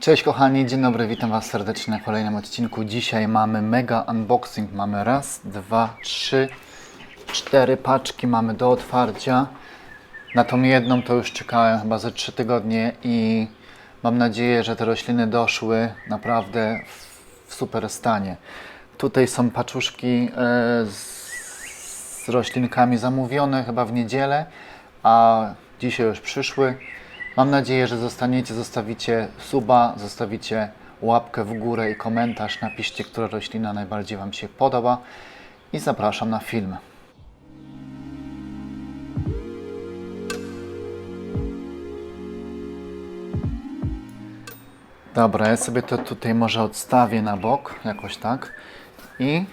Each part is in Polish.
Cześć kochani, dzień dobry, witam Was serdecznie na kolejnym odcinku. Dzisiaj mamy mega unboxing. Mamy raz, dwa, trzy, cztery paczki mamy do otwarcia. Na tą jedną to już czekałem chyba ze trzy tygodnie i mam nadzieję, że te rośliny doszły naprawdę w, super stanie. Tutaj są paczuszki e, z, z roślinkami zamówione chyba w niedzielę, a dzisiaj już przyszły. Mam nadzieję, że zostaniecie, zostawicie suba, zostawicie łapkę w górę i komentarz. Napiszcie, która roślina najbardziej Wam się podoba i zapraszam na film. Dobra, ja sobie to tutaj może odstawię na bok, jakoś tak. I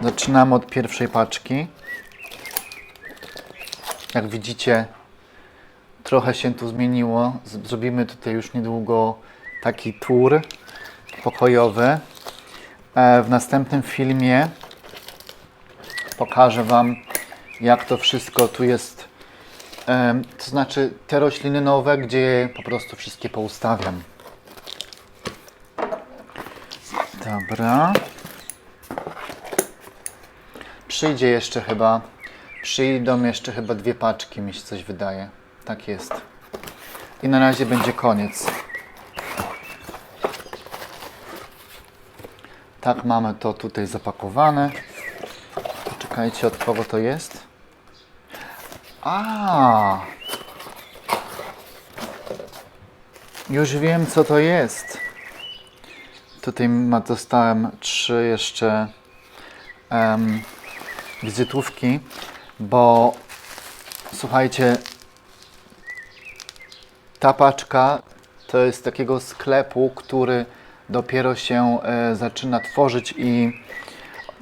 zaczynamy od pierwszej paczki. Jak widzicie, trochę się tu zmieniło. Zrobimy tutaj już niedługo taki tour pokojowy. E, W następnym filmie pokażę Wam, jak to wszystko tu jest. To znaczy te rośliny nowe, gdzie je po prostu wszystkie poustawiam. Dobra. Przyjdzie jeszcze chyba. Przyjdą jeszcze chyba dwie paczki, mi się coś wydaje. Tak jest. I na razie będzie koniec. Tak mamy to tutaj zapakowane. Poczekajcie, od kogo to jest. A! Już wiem, co to jest. Tutaj dostałem trzy jeszcze em, wizytówki, bo słuchajcie, ta paczka to jest takiego sklepu, który dopiero się e, zaczyna tworzyć i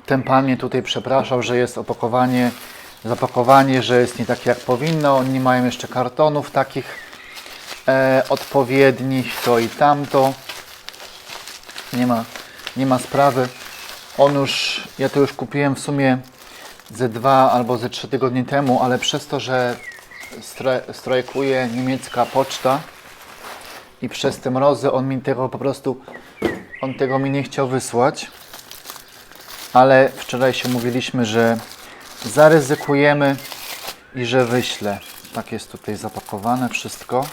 ten pan mnie tutaj przepraszał, że jest opakowanie, zapakowanie, że jest nie takie jak powinno. Nie mają jeszcze kartonów takich e, odpowiednich, to i tamto. Nie ma, nie ma sprawy. On już, ja to już kupiłem w sumie ze dwa albo ze trzy tygodnie temu, ale przez to, że strajkuje niemiecka poczta i przez te mrozy on mi tego po prostu, on tego mi nie chciał wysłać. Ale wczoraj się mówiliśmy, że zaryzykujemy i że wyślę. Tak jest tutaj zapakowane wszystko.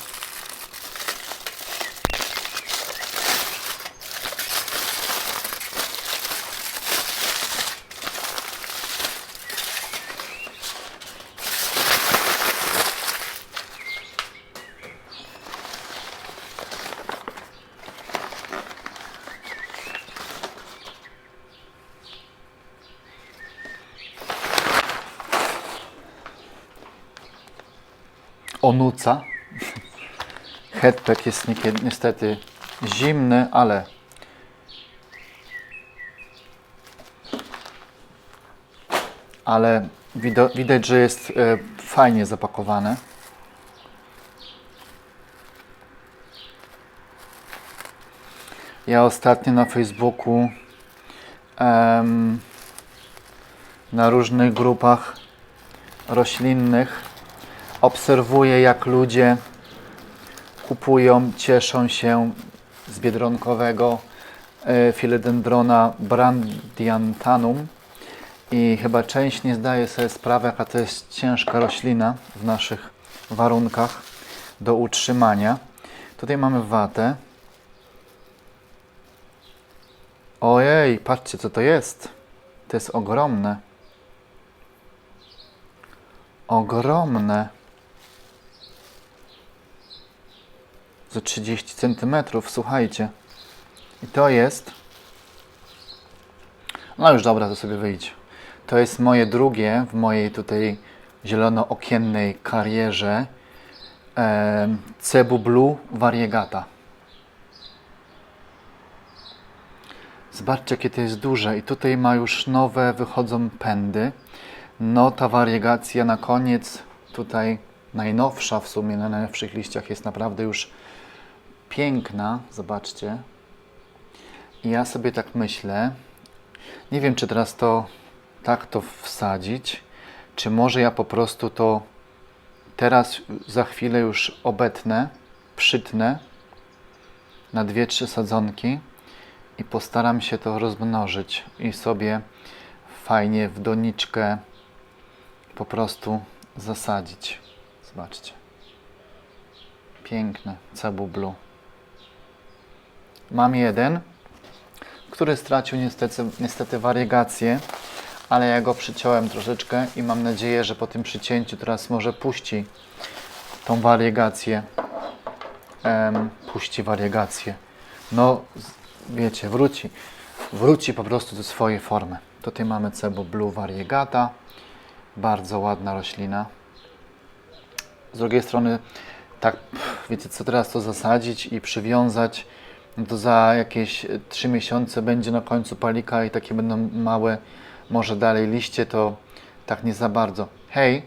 Headpack jest niestety zimny, ale ale widać, że jest e, fajnie zapakowane. Ja ostatnio na Facebooku em, na różnych grupach roślinnych obserwuję, jak ludzie kupują, cieszą się z biedronkowego e, philodendrona brandiantanum i chyba część nie zdaje sobie sprawy, jaka to jest ciężka roślina w naszych warunkach do utrzymania. Tutaj mamy watę. Ojej, patrzcie co to jest. To jest ogromne. Ogromne. Za 30 cm, słuchajcie. I to jest. No już dobra, to sobie wyjdź. To jest moje drugie w mojej tutaj zielonookiennej karierze em, Cebu Blue Variegata. Zobaczcie, jakie to jest duże. I tutaj ma już nowe, wychodzą pędy. No, ta wariegacja na koniec, tutaj najnowsza w sumie, na najnowszych liściach jest naprawdę już piękna. Zobaczcie. I ja sobie tak myślę, nie wiem, czy teraz to tak to wsadzić, czy może ja po prostu to teraz za chwilę już obetnę, przytnę na 2-3 sadzonki i postaram się to rozmnożyć i sobie fajnie w doniczkę po prostu zasadzić. Zobaczcie. Piękny Cebu Blue. Mam jeden, który stracił niestety, niestety ale ja go przyciąłem troszeczkę i mam nadzieję, że po tym przycięciu teraz może puści tą wariegację. Puści wariegację. No, wiecie, wróci. Wróci po prostu do swojej formy. Tutaj mamy Cebu Blue variegata. Bardzo ładna roślina. Z drugiej strony, tak, wiecie co, teraz to zasadzić i przywiązać, no to za jakieś 3 miesiące będzie na końcu palika i takie będą małe, może dalej liście, to tak nie za bardzo. Hej,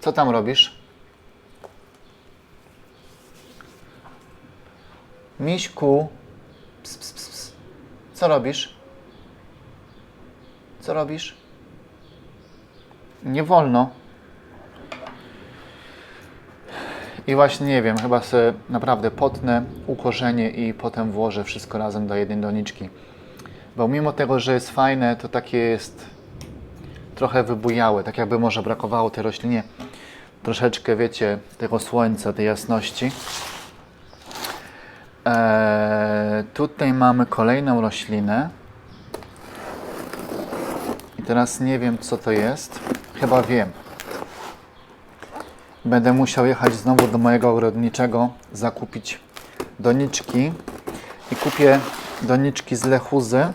co tam robisz? Miśku, ps, ps, ps, ps. co robisz? Co robisz? Nie wolno. I właśnie nie wiem, chyba sobie naprawdę potnę, ukorzenię i potem włożę wszystko razem do jednej doniczki. Bo mimo tego, że jest fajne, to takie jest trochę wybujałe, tak jakby może brakowało tej roślinie troszeczkę, wiecie, tego słońca, tej jasności. Eee, tutaj mamy kolejną roślinę. I teraz nie wiem, co to jest. Chyba wiem. Będę musiał jechać znowu do mojego ogrodniczego, zakupić doniczki. I kupię doniczki z lechuzy.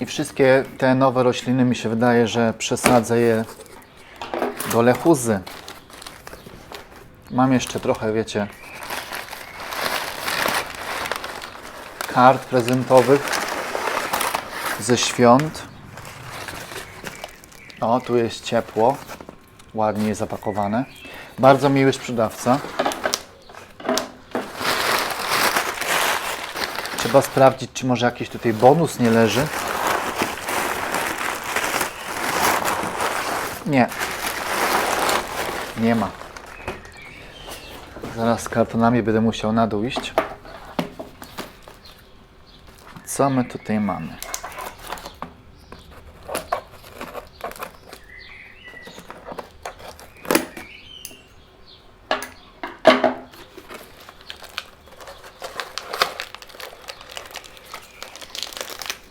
I wszystkie te nowe rośliny mi się wydaje, że przesadzę je do lechuzy. Mam jeszcze trochę, wiecie, kart prezentowych ze świąt. O, tu jest ciepło, ładnie zapakowane. Bardzo miły sprzedawca. Trzeba sprawdzić, czy może jakiś tutaj bonus nie leży. Nie. Nie ma. Zaraz z kartonami będę musiał na dół iść. Co my tutaj mamy?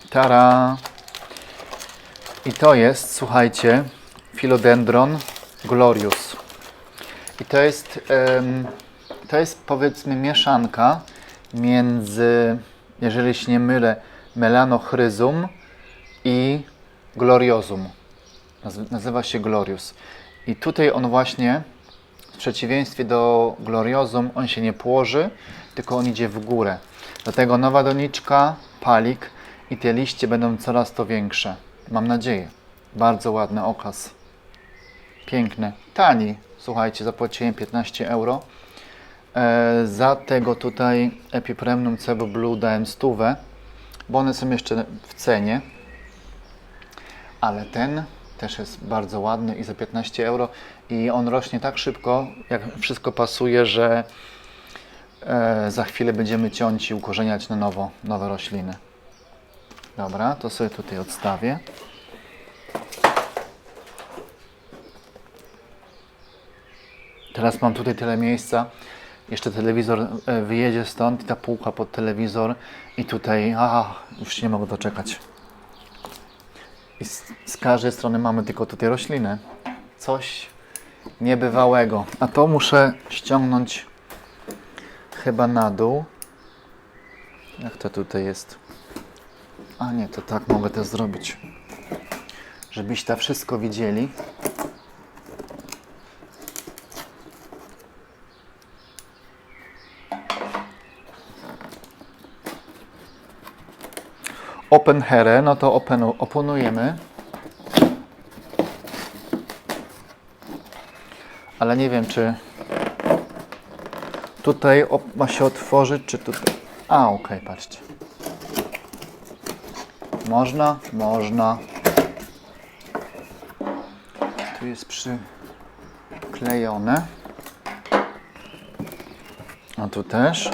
Tara! I to jest, słuchajcie, Philodendron glorious. I to jest, to jest powiedzmy mieszanka między, jeżeli się nie mylę, melanochryzum i gloriosum. Naz- Nazywa się glorious. I tutaj on właśnie, w przeciwieństwie do gloriosum, on się nie płoży, tylko on idzie w górę. Dlatego nowa doniczka, palik i te liście będą coraz to większe. Mam nadzieję. Bardzo ładny okaz. Piękny. Tani. Słuchajcie, zapłaciłem 15 euro. E, za tego tutaj Epipremnum Cebu Blue dałem stówę, bo one są jeszcze w cenie. Ale ten też jest bardzo ładny i za 15 euro. I on rośnie tak szybko, jak wszystko pasuje, że e, za chwilę będziemy ciąć i ukorzeniać na nowo nowe rośliny. Dobra, to sobie tutaj odstawię. Teraz mam tutaj tyle miejsca. Jeszcze telewizor e, wyjedzie stąd i ta półka pod telewizor i tutaj, a już nie mogę doczekać. I z, z każdej strony mamy tylko tutaj rośliny. Coś niebywałego. A to muszę ściągnąć chyba na dół. Jak to tutaj jest? A nie, to tak mogę to zrobić. Żebyście wszystko widzieli. Open here, no to open, oponujemy. Ale nie wiem, czy tutaj ma się otworzyć, czy tutaj. A, okej, patrzcie. Można, można. Tu jest przyklejone. A tu też.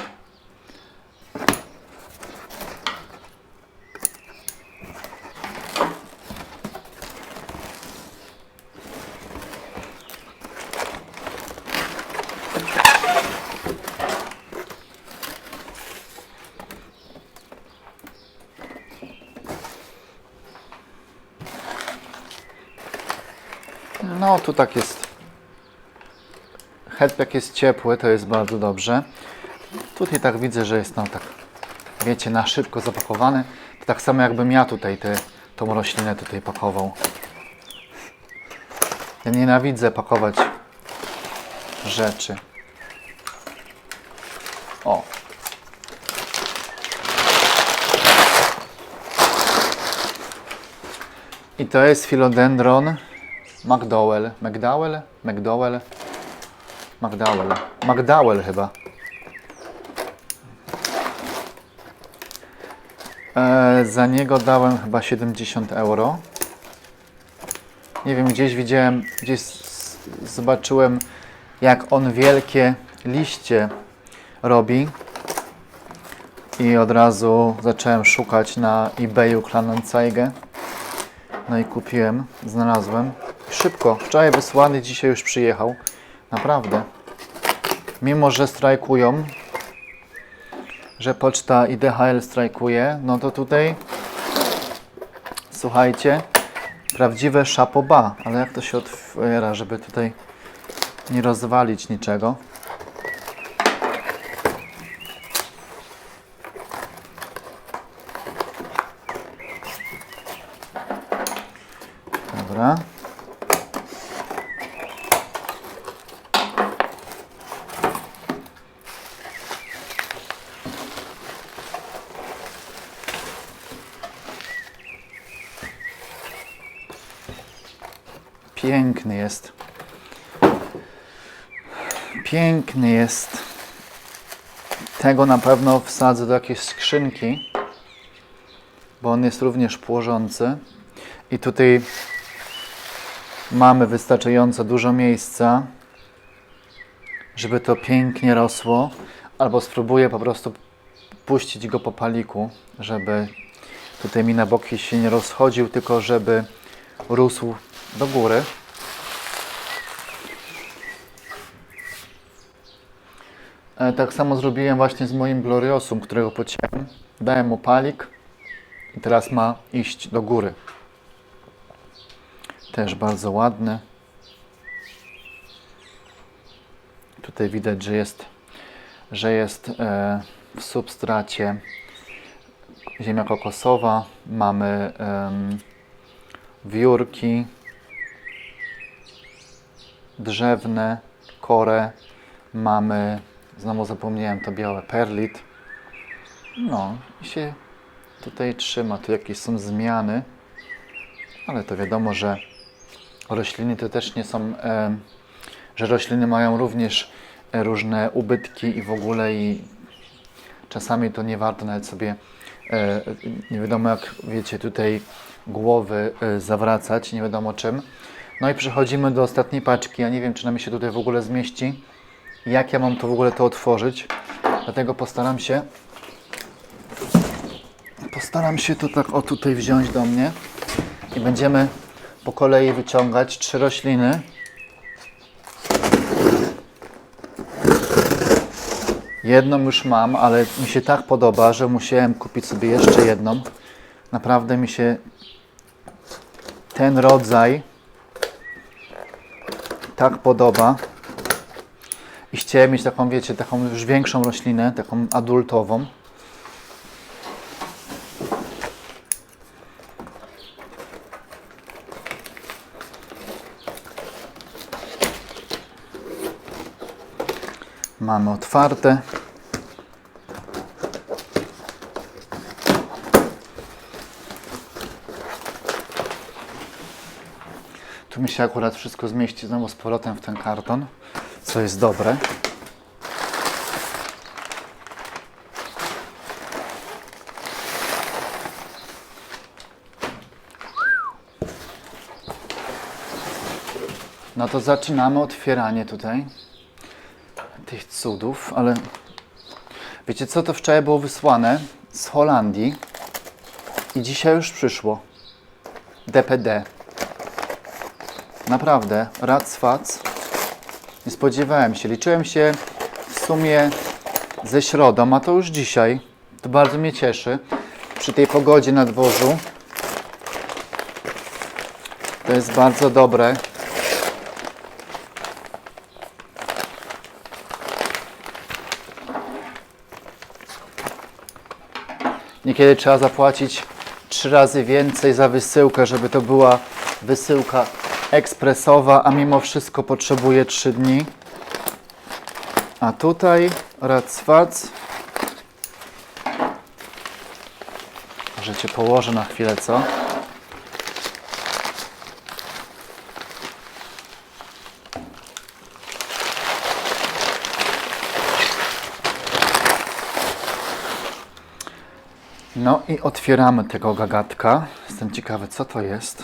No, tu tak jest. Headpack jest ciepły, to jest bardzo dobrze. Tutaj tak widzę, że jest no tak, wiecie, na szybko zapakowany. To tak samo jakbym ja tutaj te, tą roślinę tutaj pakował. Ja nienawidzę pakować rzeczy. O. I to jest philodendron McDowell. McDowell? McDowell? McDowell. McDowell chyba. E, za niego dałem chyba 70 euro. Nie wiem, gdzieś widziałem, gdzieś zobaczyłem, jak on wielkie liście robi. I od razu zacząłem szukać na eBayu Kleinanzeige. No i kupiłem, znalazłem. Szybko, wczoraj wysłany, dzisiaj już przyjechał. Naprawdę. Mimo, że strajkują, że poczta i DHL strajkuje, no to tutaj słuchajcie, prawdziwe szapoba, ale jak to się otwiera, żeby tutaj nie rozwalić niczego. Dobra. Piękny jest. Piękny jest. Tego na pewno wsadzę do jakiejś skrzynki, bo on jest również płożący. I tutaj mamy wystarczająco dużo miejsca, żeby to pięknie rosło. Albo spróbuję po prostu puścić go po paliku, żeby tutaj mi na boki się nie rozchodził, tylko żeby rósł do góry. E, Tak samo zrobiłem właśnie z moim Gloriosum, którego pociąłem. Dałem mu palik i teraz ma iść do góry. Też bardzo ładny. Tutaj widać, że jest, że jest e, w substracie ziemia kokosowa. Mamy wiórki drzewne, korę. Mamy, znowu zapomniałem, to białe perlit. No i się tutaj trzyma. Tu jakieś są zmiany, ale to wiadomo, że rośliny to też nie są, e, że rośliny mają również e, różne ubytki i w ogóle i czasami to nie warto nawet sobie, e, nie wiadomo jak wiecie, tutaj głowy e, zawracać, nie wiadomo czym. No i przechodzimy do ostatniej paczki. Ja nie wiem, czy nam się tutaj w ogóle zmieści. Jak ja mam to w ogóle to otworzyć. Dlatego postaram się postaram się to tak o tutaj wziąć do mnie i będziemy po kolei wyciągać trzy rośliny. Jedną już mam, ale mi się tak podoba, że musiałem kupić sobie jeszcze jedną. Naprawdę mi się ten rodzaj tak podoba. I chciałem mieć taką, wiecie, taką już większą roślinę, taką adultową. Mamy otwarte. Tu mi się akurat wszystko zmieści znowu z powrotem w ten karton, co jest dobre. No to zaczynamy otwieranie tutaj tych cudów, ale Wiecie co, to wczoraj było wysłane z Holandii i dzisiaj już przyszło. DPD. Naprawdę, racwac. Nie spodziewałem się. Liczyłem się w sumie ze środą, a to już dzisiaj. To bardzo mnie cieszy. Przy tej pogodzie na dworzu. To jest bardzo dobre. Niekiedy trzeba zapłacić trzy razy więcej za wysyłkę, żeby to była wysyłka ekspresowa, a mimo wszystko potrzebuje 3 dni. A tutaj racwac. Może cię położę na chwilę, co? No i otwieramy tego gagatka. Jestem ciekawy, co to jest.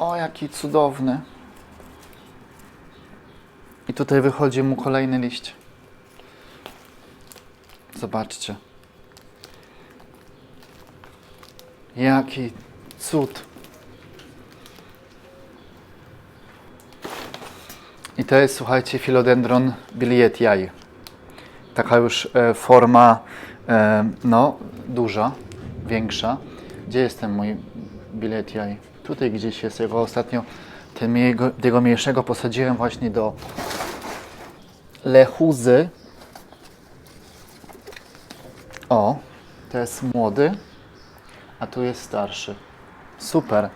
O, jaki cudowny. I tutaj wychodzi mu kolejny liść. Zobaczcie. Jaki cud. I to jest, słuchajcie, Philodendron bilietiae. Taka już e, forma, e, no, duża, większa. Gdzie jest ten mój bilietiae? Tutaj gdzieś jest. Jego ostatnio ten, jego, tego mniejszego posadziłem właśnie do lechuzy. O, to jest młody, a tu jest starszy. Super.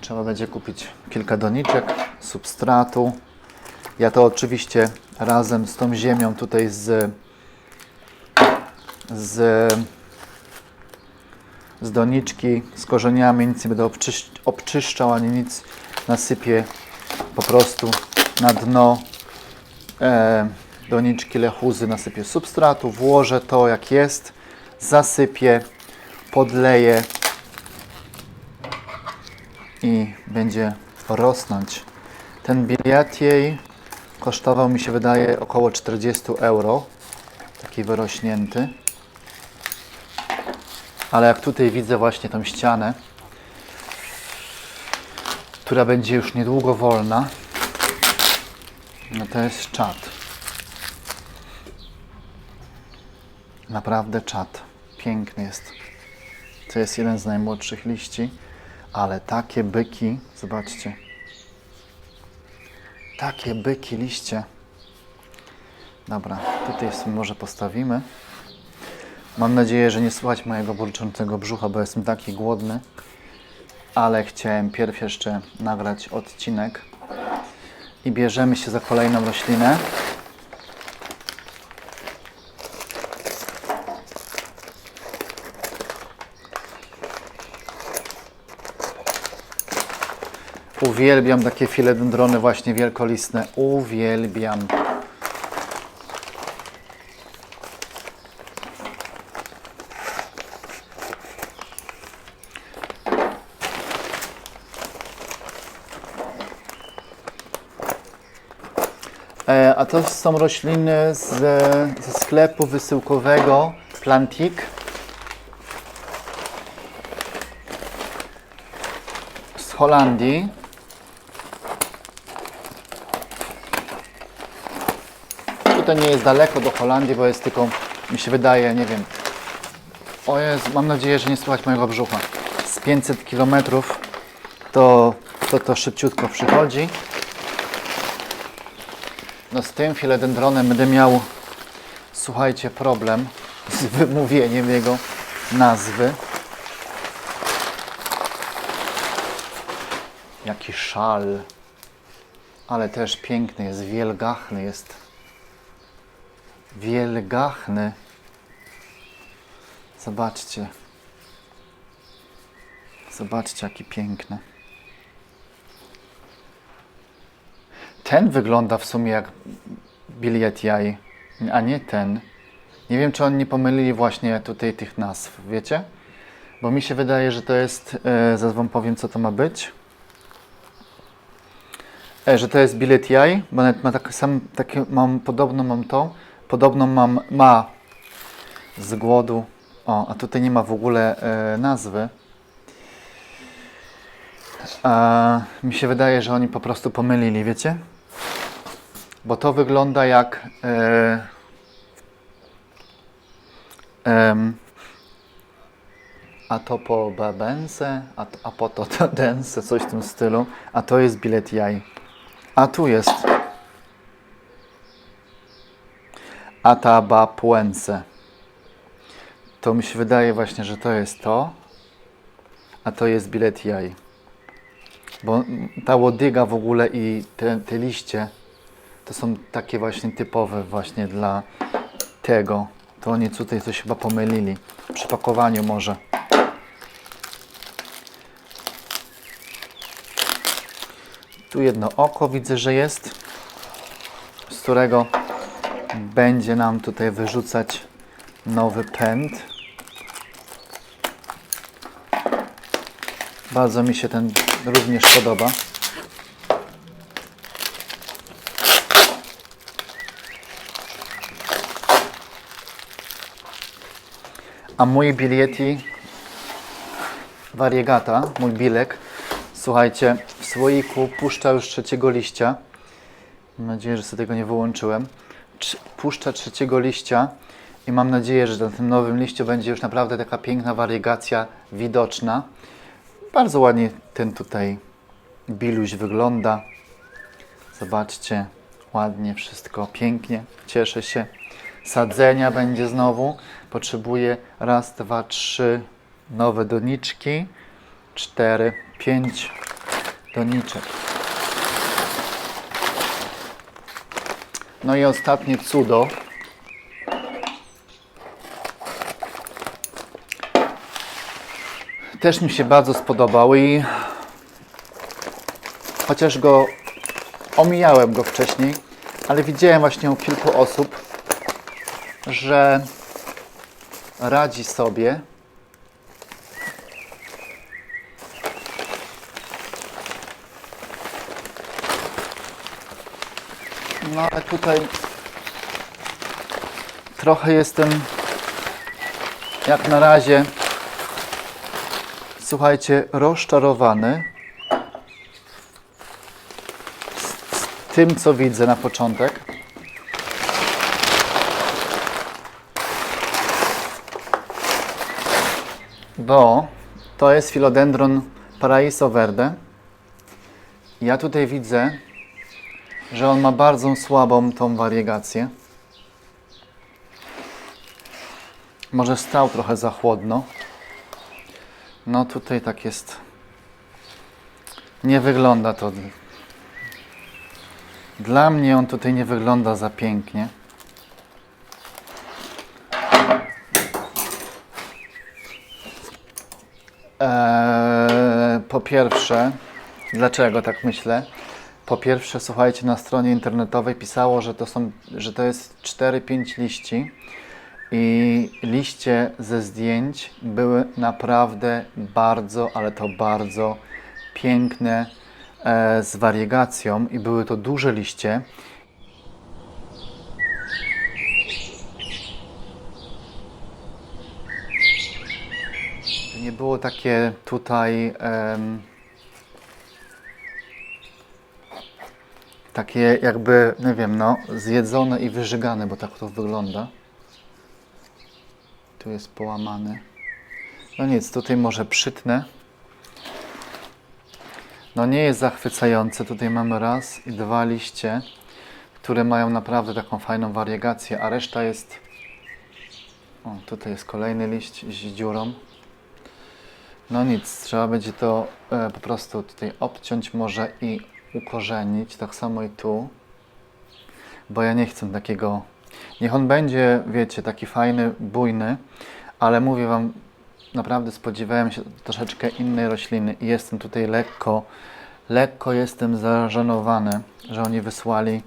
Trzeba będzie kupić kilka doniczek, substratu. Ja to oczywiście razem z tą ziemią tutaj z, z, z doniczki, z korzeniami, nic nie będę obczysz, obczyszczał ani nic. Nasypię po prostu na dno e, doniczki lechuzy, nasypię substratu, włożę to jak jest, zasypię, podleję i będzie rosnąć. Ten biliatiej kosztował mi się wydaje około 40 euro, taki wyrośnięty. Ale jak tutaj widzę właśnie tą ścianę, która będzie już niedługo wolna, no to jest czad. Naprawdę czad. Piękny jest. To jest jeden z najmłodszych liści, ale takie byki, zobaczcie. Takie byki liście. Dobra, tutaj sobie może postawimy. Mam nadzieję, że nie słychać mojego burczącego brzucha, bo jestem taki głodny. Ale chciałem pierw jeszcze nagrać odcinek i bierzemy się za kolejną roślinę. Uwielbiam takie filedendrony właśnie wielkolistne. Uwielbiam. E, a to są rośliny z, ze sklepu wysyłkowego Plantik. Z Holandii. Tutaj nie jest daleko do Holandii, bo jest tylko, mi się wydaje, nie wiem. O Jezu, mam nadzieję, że nie słychać mojego brzucha. Z 500 km to, to to szybciutko przychodzi. No z tym filedendronem będę miał, słuchajcie, problem z wymówieniem jego nazwy. Jaki szal. Ale też piękny jest, wielgachny jest. Wielgachny. Zobaczcie. Zobaczcie, jaki piękny. Ten wygląda w sumie jak bilet jaj, a nie ten. Nie wiem, czy oni pomylili właśnie tutaj tych nazw, wiecie? Bo mi się wydaje, że to jest, e, zaraz wam powiem, co to ma być. E, że to jest bilet jaj, bo nawet ma taki sam, takie, mam, podobno mam to, podobno mam, ma z głodu, o, a tutaj nie ma w ogóle e, nazwy. A, mi się wydaje, że oni po prostu pomylili, wiecie? Bo to wygląda jak e, em, a to po babense, a, a po to dense, coś w tym stylu. A to jest bilet jaj. A tu jest Atabapuense. To mi się wydaje właśnie, że to jest to, a to jest bilet jaj. Bo ta łodyga w ogóle i te, te liście to są takie właśnie typowe właśnie dla tego. To oni tutaj coś chyba pomylili. Przy pakowaniu może. Tu jedno oko widzę, że jest, z którego będzie nam tutaj wyrzucać nowy pęd. Bardzo mi się ten również podoba. A mój bilieti Variegata, mój bilek, słuchajcie, w słoiku puszcza już trzeciego liścia. Mam nadzieję, że sobie tego nie wyłączyłem. Puszcza trzeciego liścia i mam nadzieję, że na tym nowym liściu będzie już naprawdę taka piękna wariegacja widoczna. Bardzo ładnie ten tutaj biluś wygląda. Zobaczcie, ładnie wszystko, pięknie. Cieszę się. Sadzenia będzie znowu. Potrzebuję raz, dwa, trzy nowe doniczki. Cztery, pięć doniczek. No i ostatnie cudo. Też mi się bardzo spodobał i chociaż go omijałem go wcześniej, ale widziałem właśnie u kilku osób, że radzi sobie. No ale tutaj trochę jestem jak na razie słuchajcie rozczarowany z, z tym co widzę na początek. Bo to jest Philodendron Paraiso Verde. Ja tutaj widzę, że on ma bardzo słabą tą wariegację. Może stał trochę za chłodno. No tutaj tak jest. Nie wygląda to. Dla mnie on tutaj nie wygląda za pięknie. Eee, po pierwsze, dlaczego tak myślę? Po pierwsze, słuchajcie, na stronie internetowej pisało, że to, są, że to jest 4-5 liści i liście ze zdjęć były naprawdę bardzo, ale to bardzo piękne e, z wariegacją i były to duże liście. Nie było takie tutaj em, takie jakby, nie wiem, no, zjedzone i wyżygane, bo tak to wygląda. Tu jest połamany. No nic, tutaj może przytnę. No nie jest zachwycające. Tutaj mamy raz i dwa liście, które mają naprawdę taką fajną wariegację, a reszta jest... O, tutaj jest kolejny liść z dziurą. No nic, trzeba będzie to e, po prostu tutaj obciąć może i ukorzenić, tak samo i tu. Bo ja nie chcę takiego... Niech on będzie, wiecie, taki fajny, bujny, ale mówię Wam, naprawdę spodziewałem się troszeczkę innej rośliny i jestem tutaj lekko lekko jestem zażenowany, że oni wysłali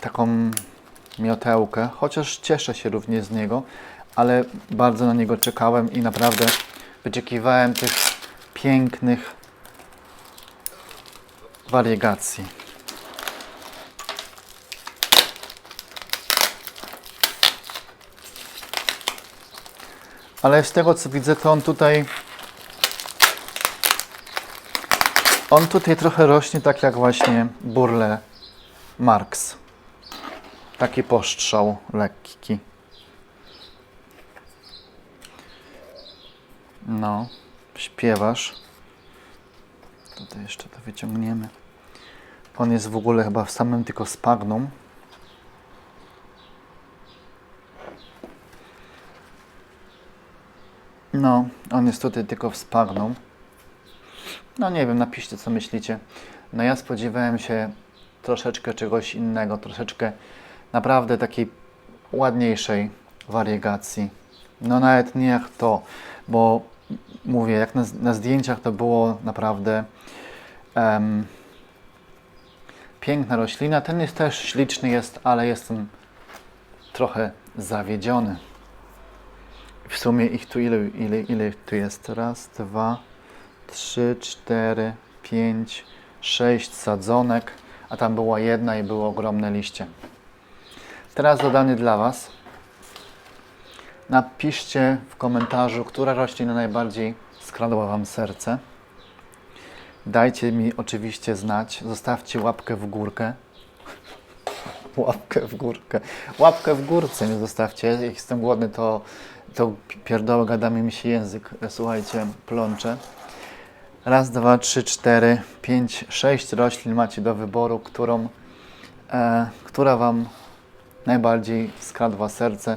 taką miotełkę, chociaż cieszę się również z niego, ale bardzo na niego czekałem i naprawdę wyczekiwałem tych pięknych wariegacji. Ale z tego co widzę, to on tutaj on tutaj trochę rośnie tak jak właśnie burle Marx. Taki postrzał lekki. No, śpiewasz. Tutaj jeszcze to wyciągniemy. On jest w ogóle chyba w samym tylko spagnum. No, on jest tutaj tylko w spagnum. No nie wiem, napiszcie co myślicie. No ja spodziewałem się troszeczkę czegoś innego, troszeczkę naprawdę takiej ładniejszej wariegacji. No nawet nie jak to, bo mówię, jak na, na zdjęciach to było naprawdę em, piękna roślina. Ten jest też śliczny jest, ale jestem trochę zawiedziony. W sumie ich tu ile, ile, ile tu jest? Raz, dwa, trzy, cztery, pięć, sześć sadzonek, a tam była jedna i były ogromne liście. Teraz zadanie dla Was. Napiszcie w komentarzu, która roślina najbardziej skradła Wam serce. Dajcie mi oczywiście znać. Zostawcie łapkę w górkę. Łapkę w górkę. Łapkę w górce nie zostawcie. Jak jestem głodny, to, to pierdoła gada mi się język. Słuchajcie, plącze. Raz, dwa, trzy, cztery, pięć, sześć roślin macie do wyboru, którą, e, która Wam najbardziej skradła serce.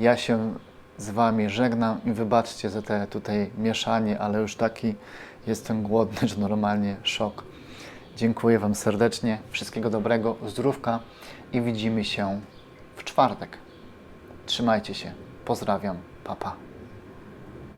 Ja się z Wami żegnam i wybaczcie za te tutaj mieszanie, ale już taki jestem głodny, że normalnie szok. Dziękuję Wam serdecznie, wszystkiego dobrego, zdrówka i widzimy się w czwartek. Trzymajcie się, pozdrawiam, papa. Pa.